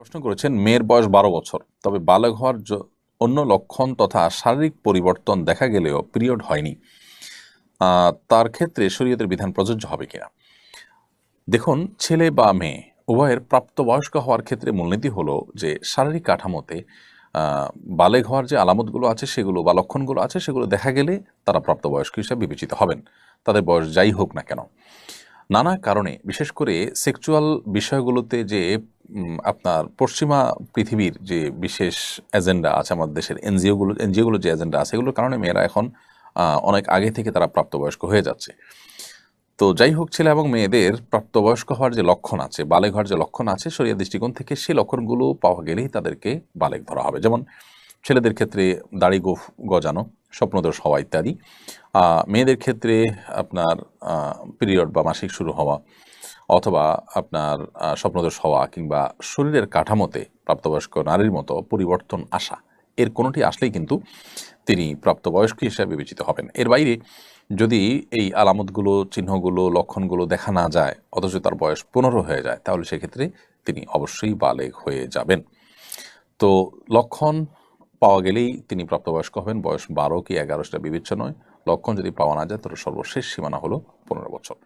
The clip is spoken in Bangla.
প্রশ্ন করেছেন, মেয়ের বয়স বারো বছর, তবে বালক হওয়ার অন্য লক্ষণ তথা শারীরিক পরিবর্তন দেখা গেলেও পিরিয়ড হয়নি। তার ক্ষেত্রে শরীয়তের বিধান প্রযোজ্য হবে কিনা? দেখুন, ছেলে বা মেয়ে, উভয়ের প্রাপ্তবয়স্ক হওয়ার ক্ষেত্রে মূলনীতি হলো যে, শারীরিক কাঠামোতে বালেগ হওয়ার যে আলামতগুলো আছে সেগুলো বা লক্ষণগুলো আছে সেগুলো দেখা গেলে তারা প্রাপ্তবয়স্ক হিসাবে বিবেচিত হবেন। তাদের বয়স যাই হোক না কেন। নানা কারণে, বিশেষ করে সেক্সুয়াল বিষয়গুলোতে যে আপনার পশ্চিমা পৃথিবীর যে বিশেষ এজেন্ডা আছে আমাদের দেশের এনজিওগুলো এনজিওগুলো যে এজেন্ডা আছে, এগুলোর কারণে মেয়েরা এখন অনেক আগে থেকে তারা প্রাপ্তবয়স্ক হয়ে যাচ্ছে। তো যাই হোক, ছেলে এবং মেয়েদের প্রাপ্তবয়স্ক হওয়ার যে লক্ষণ আছে বালেক হওয়ার যে লক্ষণ আছে শরীয় দৃষ্টিকোণ থেকে সেই লক্ষণগুলো পাওয়া গেলেই তাদেরকে বালেক ধরা হবে। যেমন ছেলেদের ক্ষেত্রে দাড়ি গোফ গজানো, স্বপ্নদোষ হওয়া ইত্যাদি। মেয়েদের ক্ষেত্রে আপনার পিরিয়ড বা মাসিক শুরু হওয়া অথবা আপনার স্বপ্নদোষ হওয়া কিংবা শরীরের কাঠামোতে প্রাপ্তবয়স্ক নারীর মতো পরিবর্তন আসা, এর কোনোটি আসলেই কিন্তু তিনি প্রাপ্তবয়স্ক হিসেবে বিবেচিত হবেন। এর বাইরে যদি এই আলামতগুলো, চিহ্নগুলো, লক্ষণগুলো দেখা না যায়, অথচ তার বয়স পনেরো হয়ে যায়, তাহলে সেক্ষেত্রে তিনি অবশ্যই বালেগ হয়ে যাবেন। তো লক্ষণ পাওয়া গেলেই তিনি প্রাপ্তবয়স্ক হবেন, বয়স বারো কি এগারো সেটা বিবেচ্য নয়। লক্ষণ যদি পাওয়া না যায়, তাহলে সর্বশেষ সীমানা হলো পনেরো বছর।